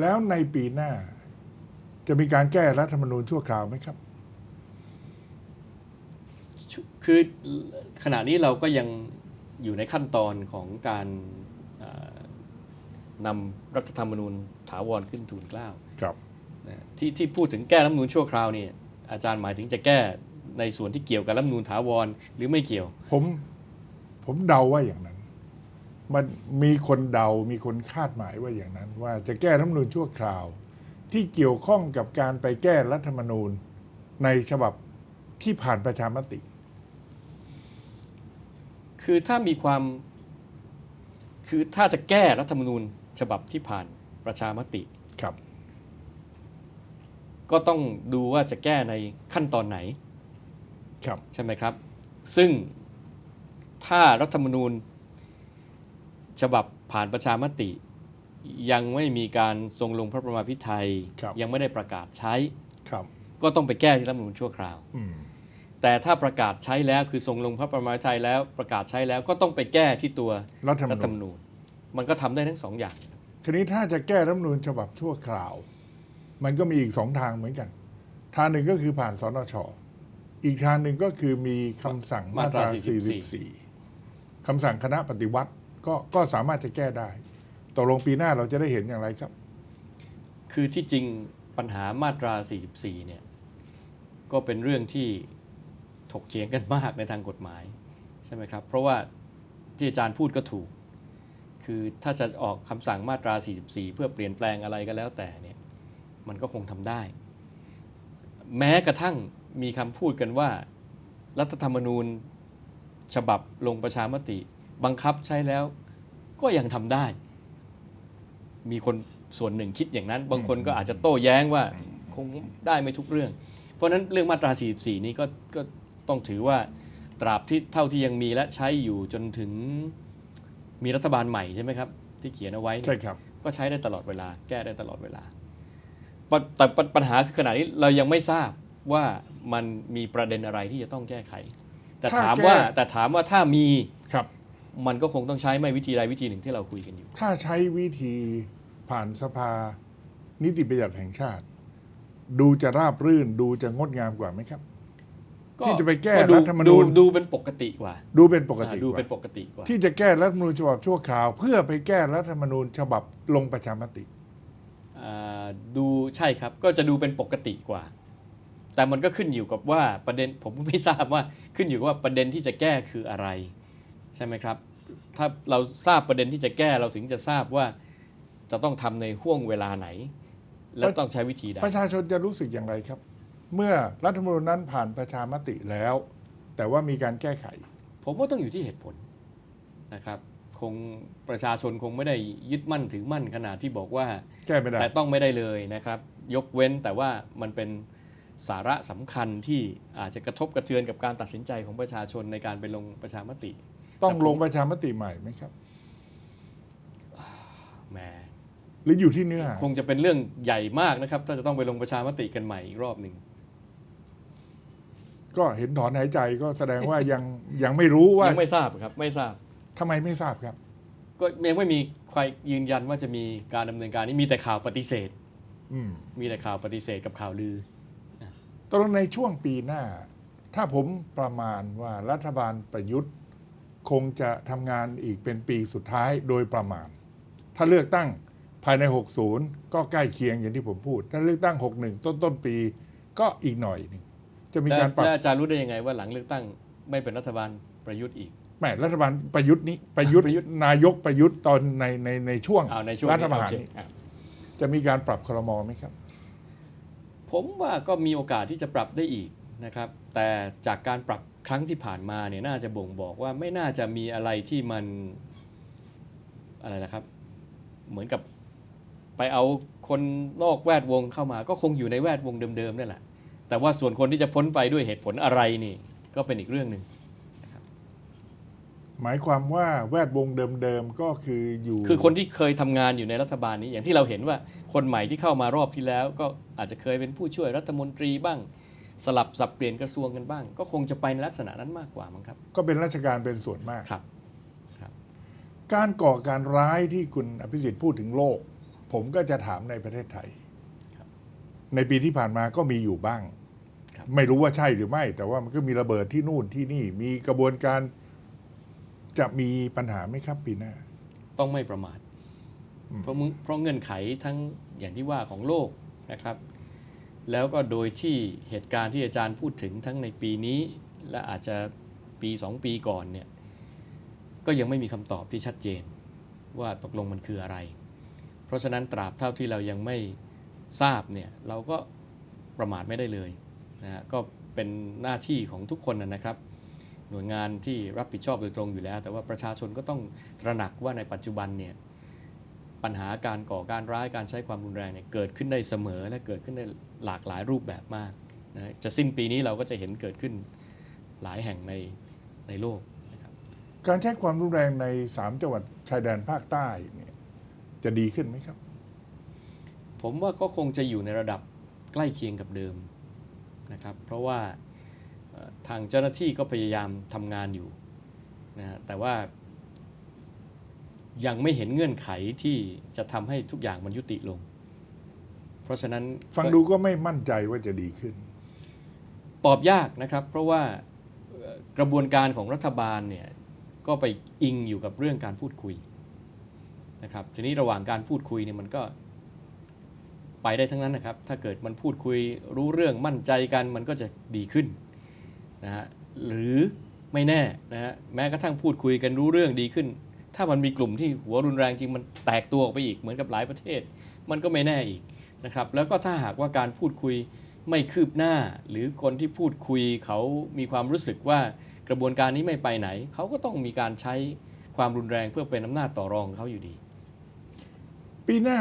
แล้วในปีหน้า จะมีการแก้รัฐธรรมนูญชั่วคราวไหมครับชุคือขณะนี้เราก็ยังอยู่ในขั้นตอนของการเอ่อนำรัฐธรรมนูญถาวรขึ้นทูลเกล้าครับนะที่ที่พูดถึงแก้รัฐธรรมนูญชั่วคราวเนี่ยอาจารย์หมายถึงจะแก้ในส่วนที่เกี่ยวกับรัฐธรรมนูญถาวรหรือไม่เกี่ยว ผมผมเดาว่าอย่างนั้น มันมีคนเดา มีคนคาดหมายว่าอย่างนั้น ว่าจะแก้รัฐธรรมนูญชั่วคราว ที่เกี่ยวข้องกับการไปแก้รัฐธรรมนูญในฉบับที่ผ่านประชามติ คือถ้ามีความ คือถ้าจะแก้รัฐธรรมนูญฉบับที่ผ่านประชามติครับ ก็ต้องดูว่าจะแก้ในขั้นตอนไหน ครับ ใช่ไหมครับ ซึ่งถ้ารัฐธรรมนูญ ฉบับผ่านประชามติ ยังไม่มีการทรงลงพระประมาพิไทยครับยังไม่ได้ประกาศใช้ครับก็ต้องไปแก้ที่รัฐธรรมนูญชั่วคราวอืมแต่ถ้าประกาศใช้แล้วคือทรงลงพระประมาพิไทยแล้วประกาศใช้แล้วก็ต้องไปแก้ที่ตัวรัฐธรรมรัฐธรรมนูญนูญมันก็ทำได้ทั้งสองอย่าง ทีนี้ถ้าจะแก้รัฐธรรมนูญฉบับชั่วคราว มันก็มีอีกสองทางเหมือนกัน ทางหนึ่งก็คือผ่านสนชอีกทางหนึ่งก็คือมีคำสั่งมาตรามาตรา44 44 คำสั่งคณะปฏิวัติ ก็ก็สามารถจะแก้ได้ตกลงปีหน้าเราจะได้เห็นอย่างไรครับ คือที่จริงปัญหามาตรา 44 เนี่ย ก็เป็นเรื่องที่ถกเถียงกันมากในทางกฎหมาย ใช่ไหมครับ เพราะว่าที่อาจารย์พูดก็ถูก คือถ้าจะออกคำสั่งมาตรา 44 เพื่อเปลี่ยนแปลงอะไรก็แล้วแต่เนี่ย มันก็คงทำได้ แม้กระทั่งมีคำพูดกันว่า รัฐธรรมนูญฉบับลงประชามติ บังคับใช้แล้วก็ยังทำได้ มีคนส่วนหนึ่งคิดอย่างนั้น บางคนก็อาจจะโต้แย้งว่าคงได้ไม่ทุกเรื่อง เพราะฉะนั้นเรื่องมาตรา 44 นี้ก็ก็ต้องถือว่าตราบที่เท่าที่ยังมีและใช้อยู่จนถึงมีรัฐบาลใหม่ใช่ไหมครับ ที่เขียนเอาไว้เนี่ย ใช่ครับ ก็ใช้ได้ตลอดเวลา แก้ได้ตลอดเวลาปะแต่ปะปัญหาคือขณะนี้เรายังไม่ทราบว่ามันมีประเด็นอะไรที่จะต้องแก้ไข แต่ถ้าถามว่าแก้ แต่ถามว่าถ้ามีครับ มันก็คงต้องใช้ไม่วิธีใดวิธีหนึ่งที่เราคุยกันอยู่ ถ้าใช้วิธีผ่านสภานิติบัญญัติแห่งชาติ ดูจะราบรื่นดูจะงดงามกว่าไหมครับ ที่จะไปแก้ดูรัฐธรรมนูญดูดูเป็นปกติกว่า ดูเป็นปกติอ่าดูกว่าเป็นปกติกว่า ที่จะแก้รัฐธรรมนูญฉบับชั่วคราว เพื่อไปแก้รัฐธรรมนูญฉบับลงประชามติอ่าดูใช่ครับก็จะดูเป็นปกติกว่า แต่มันก็ขึ้นอยู่กับว่าประเด็นผมก็ไม่ทราบว่าขึ้นอยู่กับว่าประเด็นที่จะแก้คืออะไร ใช่ไหมครับ ถ้าเราทราบประเด็นที่จะแก้เราถึงจะทราบว่าจะต้องทำในห่วงเวลาไหน แล้วต้องใช้วิธีใดประชาชนจะรู้สึกอย่างไรครับ เมื่อรัฐธรรมนูญนั้นผ่านประชามติแล้ว แต่ว่ามีการแก้ไข ผมว่าต้องอยู่ที่เหตุผลนะครับคงประชาชนคงไม่ได้ยึดมั่นถือมั่นขนาดที่บอกว่าแก้ไม่ได้แต่ต้องไม่ได้เลยนะครับ ยกเว้นแต่ว่ามันเป็นสาระสำคัญที่อาจจะกระทบกระเทือนกับการตัดสินใจของประชาชนในการไปลงประชามติ ต้องลงประชามติใหม่ไหมครับแหมหรืออยู่ที่เนื้อหาคงจะเป็นเรื่องใหญ่มากนะครับ ถ้าจะต้องไปลงประชามติกันใหม่อีกรอบหนึ่งก็เห็นถอนหายใจก็แสดงว่ายังยังไม่รู้ว่ายังไม่ทราบครับ ไม่ทราบทำไมไม่ทราบครับ ก็ยังไม่มีใครยืนยันว่าจะมีการดำเนินการนี้มีแต่ข่าวปฏิเสธอืมมีแต่ข่าวปฏิเสธกับข่าวลือตกลงในช่วงปีหน้า ถ้าผมประมาณว่ารัฐบาลประยุทธ์ คงจะทำงานอีกเป็นปีสุดท้ายโดยประมาณ ถ้าเลือกตั้งภายใน 60 ก็ใกล้เคียงอย่างที่ผมพูด ถ้าเลือกตั้ง 61 ต้นต้นๆปีก็อีกหน่อยหนึ่งจะมีแล้วการปรับแล้วอาจารย์รู้ได้ยังไงว่าหลังเลือกตั้งไม่เป็นรัฐบาลประยุทธ์อีกแหม่รัฐบาลประยุทธ์นี้ประยุทธ์ประยุทธ์นายกประยุทธ์ตอนในในในช่วงเอาในช่วงรัฐประหารโอเคนี้อะจะมีการปรับครมไหมครับ ผมว่าก็มีโอกาสที่จะปรับได้อีกนะครับ แต่จากการปรับ ครั้งที่ผ่านมาเนี่ยน่าจะบ่งบอกว่าไม่น่าจะมีอะไรที่มันอะไรนะครับ เหมือนกับไปเอาคนนอกแวดวงเข้ามา ก็คงอยู่ในแวดวงเดิมๆนั่นแหละ แต่ว่าส่วนคนที่จะพ้นไปด้วยเหตุผลอะไรนี่ ก็เป็นอีกเรื่องหนึ่งหมายความว่าแวดวงเดิมๆก็คืออยู่คือคนที่เคยทำงานอยู่ในรัฐบาลนี้อย่างที่เราเห็นว่าคนใหม่ที่เข้ามารอบที่แล้ว ก็อาจจะเคยเป็นผู้ช่วยรัฐมนตรีบ้าง สลับสับเปลี่ยนกระทรวงกันบ้าง ก็คงจะไปในลักษณะนั้นมากกว่ามั้งครับ ก็เป็นราชการเป็นส่วนมาก ครับ การก่อการร้ายที่คุณอภิสิทธิ์พูดถึงโลก ผมก็จะถามในประเทศไทยครับในปีที่ผ่านมาก็มีอยู่บ้างครับไม่รู้ว่าใช่หรือไม่ แต่ว่ามันก็มีระเบิดที่นู่นที่นี่ มีกระบวนการจะมีปัญหาไหมครับปีหน้า ต้องไม่ประมาทเพราะมึงเพราะเงื่อนไขทั้งอย่างที่ว่าของโลกนะครับ แล้วก็โดยที่เหตุการณ์ที่อาจารย์พูดถึงทั้งในปีนี้ และอาจจะปีสองปีก่อนเนี่ยก็ยังไม่มีคำตอบที่ชัดเจนว่าตกลงมันคืออะไร เพราะฉะนั้นตราบเท่าที่เรายังไม่ทราบเนี่ยเราก็ประมาทไม่ได้เลยนะฮะก็เป็นหน้าที่ของทุกคนนะนะครับ หน่วยงานที่รับผิดชอบโดยตรงอยู่แล้ว แต่ว่าประชาชนก็ต้องตระหนักว่าในปัจจุบันเนี่ย ปัญหาการก่อการร้ายการใช้ความรุนแรงเนี่ยเกิดขึ้นได้เสมอและเกิดขึ้นได้หลากหลายรูปแบบมากนะจะสิ้นปีนี้เราก็จะเห็นเกิดขึ้นหลายแห่งในในโลกนะครับการใช้ความรุนแรงในสามจังหวัดชายแดนภาคใต้เนี่ยจะดีขึ้นไหมครับ ผมว่าก็คงจะอยู่ในระดับใกล้เคียงกับเดิมนะครับ เพราะว่าทางเจ้าหน้าที่ก็พยายามทำงานอยู่นะแต่ว่า ยังไม่เห็นเงื่อนไขที่จะทำให้ทุกอย่างมันยุติลง เพราะฉะนั้นฟังดูก็ไม่มั่นใจว่าจะดีขึ้น ตอบยากนะครับ เพราะว่าเอ่อกระบวนการของรัฐบาลเนี่ยก็ไปอิงอยู่กับเรื่องการพูดคุยนะครับทีนี้ระหว่างการพูดคุยเนี่ยมันก็ไปได้ทั้งนั้นนะครับ ถ้าเกิดมันพูดคุยรู้เรื่องมั่นใจกันมันก็จะดีขึ้นนะฮะหรือไม่แน่นะฮะแม้กระทั่งพูดคุยกันรู้เรื่องดีขึ้น ถ้ามันมีกลุ่มที่หัวรุนแรงจริงมันแตกตัวออกไปอีกเหมือนกับหลายประเทศ มันก็ไม่แน่อีกนะครับ แล้วก็ถ้าหากว่าการพูดคุยไม่คืบหน้า หรือคนที่พูดคุยเขามีความรู้สึกว่ากระบวนการนี้ไม่ไปไหน เขาก็ต้องมีการใช้ความรุนแรงเพื่อเป็นอำนาจต่อรองเขาอยู่ดี ปีหน้า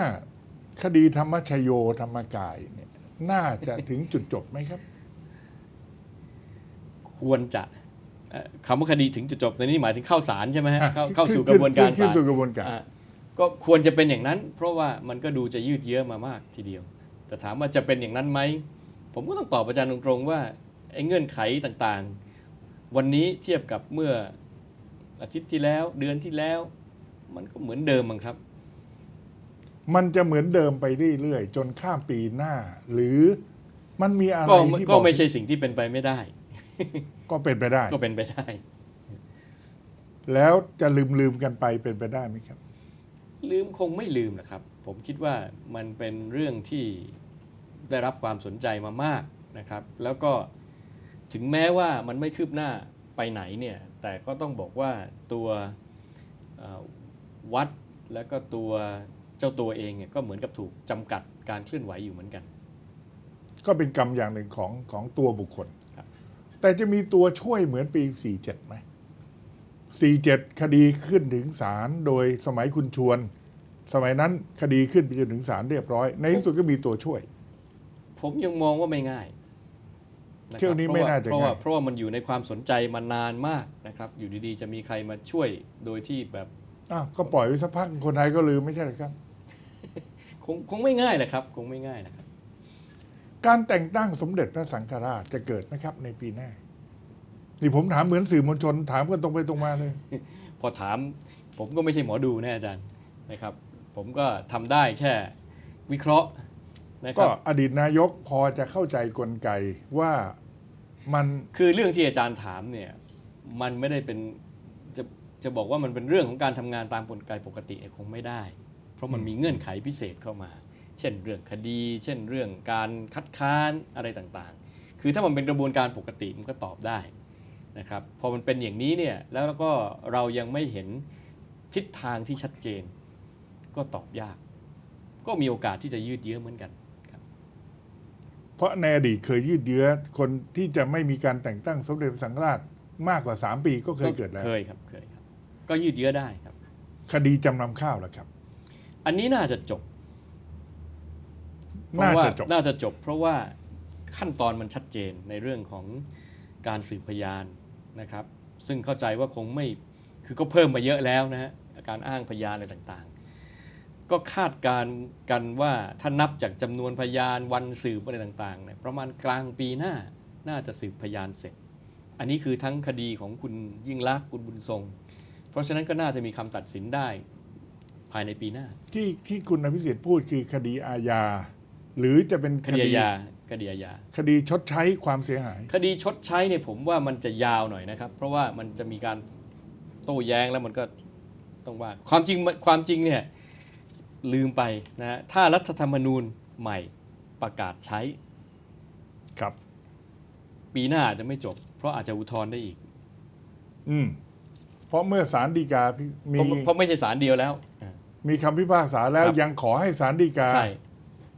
คดีธรรมชโยธรรมกายเนี่ยน่าจะถึงจุดจบไหมครับ ควรจะเอ่อ คำว่าคดีถึงจุดจบในนี้หมายถึงเข้าศาลใช่ไหมฮะอะเข้าเข้าสู่กขึ้ระบวนการขึ้ศานลสู่กระบวนการอะก็ควรจะเป็นอย่างนั้น เพราะว่ามันก็ดูจะยืดเยื้อมามากทีเดียว แต่ถามว่าจะเป็นอย่างนั้นไหม ผมก็ต้องตอบอาจารย์ตรงๆว่าไอ้เงื่อนไขต่างๆ วันนี้เทียบกับเมื่ออาทิตย์ที่แล้วเดือนที่แล้ว มันก็เหมือนเดิมมั้งครับ มันจะเหมือนเดิมไปเรื่อยๆจนข้ามปีหน้า หรือมันมีอะไรก็ที่ก็บอกไม่ใช่สิ่งที่เป็นไปไม่ได้ ก็เป็นไปได้ ก็เป็นไปได้ แล้วจะลืมลืมๆกันไปเป็นไปได้ไหมครับ ลืมคงไม่ลืมนะครับ ผมคิดว่ามันเป็นเรื่องที่ได้รับความสนใจมามากนะครับ แล้วก็ถึงแม้ว่ามันไม่คืบหน้าไปไหนเนี่ย แต่ก็ต้องบอกว่าตัวเอ่อวัดแล้วก็ตัวเจ้าตัวเองเนี่ยก็เหมือนกับถูกจำกัดการเคลื่อนไหวอยู่เหมือนกัน ก็เป็นกรรมอย่างหนึ่งของของตัวบุคคลครับ แต่จะมีตัวช่วยเหมือนปี 47ไหม47 คดีขึ้นถึงศาลโดยสมัยคุณชวน สมัยนั้นคดีขึ้นไปจนถึงศาลเรียบร้อย ในที่สุดก็มีตัวช่วย ผมยังมองว่าไม่ง่ายะครับเที่ยวนี้ไม่น่าจะเพราะว่าง่ายเพราะว่ามันอยู่ในความสนใจมานานมากนะครับ อยู่ดีๆ จะมีใครมาช่วยโดยที่แบบอ้าวก็ปล่อยไว้สักพักคนไทยก็ลืมไม่ใช่เหรอครับ คงคงไม่ง่ายแหละครับ คงไม่ง่ายนะครับ การแต่งตั้งสมเด็จพระสังฆราชจะเกิดไหมครับ ในปีหน้า นี่ผมถามเหมือนสื่อมวลชน ถามกันตรงไปตรงมาเลย พอถาม ผมก็ไม่ใช่หมอดูนะอาจารย์นะครับ ผมก็ทำได้แค่วิเคราะห์นะคก็รับอดีตนายกพอจะเข้าใจกลไกว่ามันคือเรื่องที่อาจารย์ถามเนี่ย มันไม่ได้เป็นจะจะบอกว่ามันเป็นเรื่องของการทำงานตามกลไกปกติเนี่ยคงไม่ได้ เพราะมันมีเงื่อนไขพิเศษเข้ามา เช่นเรื่องคดี เช่นเรื่องการคัดค้านอะไรต่างๆ คือถ้ามันเป็นกระบวนการปกติมันก็ตอบได้นะครับพอมันเป็นอย่างนี้เนี่ยแล้วก็เรายังไม่เห็นทิศทางที่ชัดเจน ก็ตอบยาก ก็มีโอกาสที่จะยืดเยื้อเหมือนกันครับเพราะในอดีตเคยยืดเยื้อคนที่จะไม่มีการแต่งตั้งสมเด็จพระสังฆราชมากกว่า 3 ปีก็เคยเกิดแล้วเคยครับเคยครับ ก็ยืดเยื้อได้ครับ คดีจำนำข้าวแล้วครับ อันนี้น่าจะจบน่า เพรว่จะจบน่าจะจบ เพราะว่าขั้นตอนมันชัดเจนในเรื่องของการสืบพยานนะครับ ซึ่งเข้าใจว่าคงไม่คือก็เพิ่มมาเยอะแล้วนะฮะการอ้างพยานอะไรต่างๆ ก็คาดการณ์กันว่าถ้านับจากจำนวนพยานวันสืบอะไรต่างๆเนี่ยประมาณกลางปีหน้าน่าจะสืบพยานเสร็จ อันนี้คือทั้งคดีของคุณยิ่งลักษณ์คุณบุญทรง เพราะฉะนั้นก็น่าจะมีคำตัดสินได้ภายในปีหน้า ที่ที่คุณอภิสิทธิ์พูดคือคดีอาญา หรือจะเป็นคดีอาญาคดีอาญาคดีชดใช้ความเสียหาย คดีชดใช้เนี่ยผมว่ามันจะยาวหน่อยนะครับ เพราะว่ามันจะมีการโต้แย้งแล้วมันก็ต้องว่าความจริงความจริงเนี่ยลืมไปนะฮะถ้ารัฐธรรมนูญใหม่ประกาศใช้ ครับ ปีหน้าอาจจะไม่จบ เพราะอาจจะอุทธรณ์ได้อีก อืมเพราะเมื่อศาลฎีกาพิมีเพราะเพราะไม่ใช่ศาลเดียวแล้วอ่ามีคำพิพากษาแล้วครับ ยังขอให้ศาลฎีกา ใช่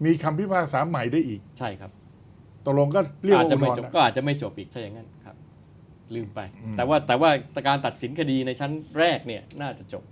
มีคำพิพากษาใหม่ได้อีกใช่ครับตกลงก็เรียกอาจว่าจะอุทไม่ธรจบณ์นะก็อาจจะไม่จบอีกถ้าอย่างนั้นครับ ลืมไป แต่ว่าแต่ว่าการตัดสินคดีในชั้นแรกเนี่ยน่าจะจบ